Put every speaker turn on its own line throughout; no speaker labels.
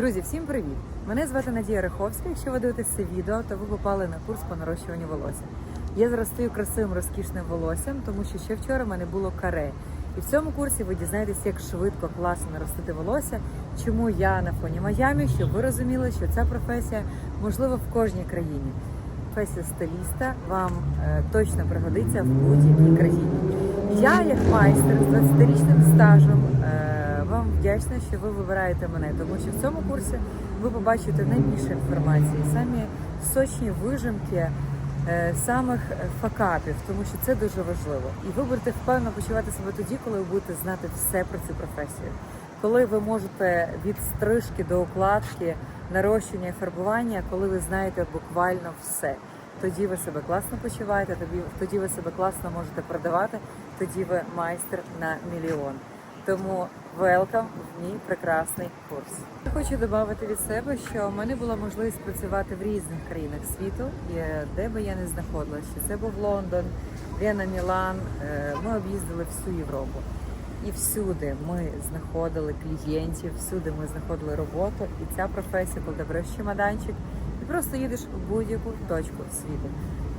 Друзі, всім привіт! Мене звати Надія Риховська. Якщо ви дивитесь це відео, то ви попали на курс по нарощуванню волосся. Я зараз стою красивим розкішним волоссям, тому що ще вчора в мене було каре. І в цьому курсі ви дізнаєтесь, як швидко, класно наростити волосся, чому я на фоні Майамі, щоб ви розуміли, що ця професія можлива в кожній країні. Професія стиліста вам е, точно пригодиться в будь-якій країні. Я, як майстер з 20-річним стажем, е, вдячна, що ви вибираєте мене, тому що в цьому курсі ви побачите найбільше інформації, самі сочні вижимки е, самих факапів, тому що це дуже важливо. І ви будете впевнено почувати себе тоді, коли ви будете знати все про цю професію. Коли ви можете від стрижки до укладки, нарощення і фарбування, коли ви знаєте буквально все. Тоді ви себе класно почуваєте, тоді ви себе класно можете продавати, тоді ви майстер на мільйон. Тому велкам в мій прекрасний курс. Я хочу додати від себе, що в мене була можливість працювати в різних країнах світу, е, де би я не знаходилася. Це був Лондон, Вена, Мілан. Е, Ми об'їздили всю Європу. І всюди ми знаходили клієнтів, всюди ми знаходили роботу. І ця професія, коли ти береш чемоданчик і просто їдеш у будь-яку точку світу.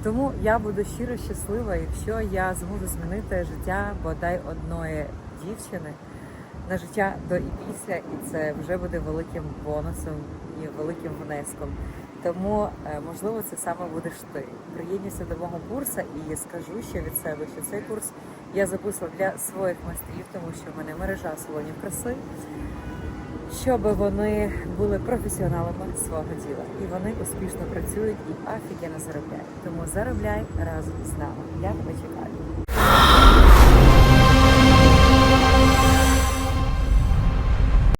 Тому я буду щиро щаслива, якщо я зможу змінити життя бодай одної дівчини на життя до і після, і це вже буде великим бонусом і великим внеском. Тому е, можливо це саме будеш ти. Приєднуйся до мого курсу і скажу ще від себе, що цей курс я записувала для своїх майстрів, тому що в мене мережа салонів краси, щоб вони були професіоналами свого діла. І вони успішно працюють і офігенно заробляють. Тому заробляй разом з нами. Я тебе чекаю.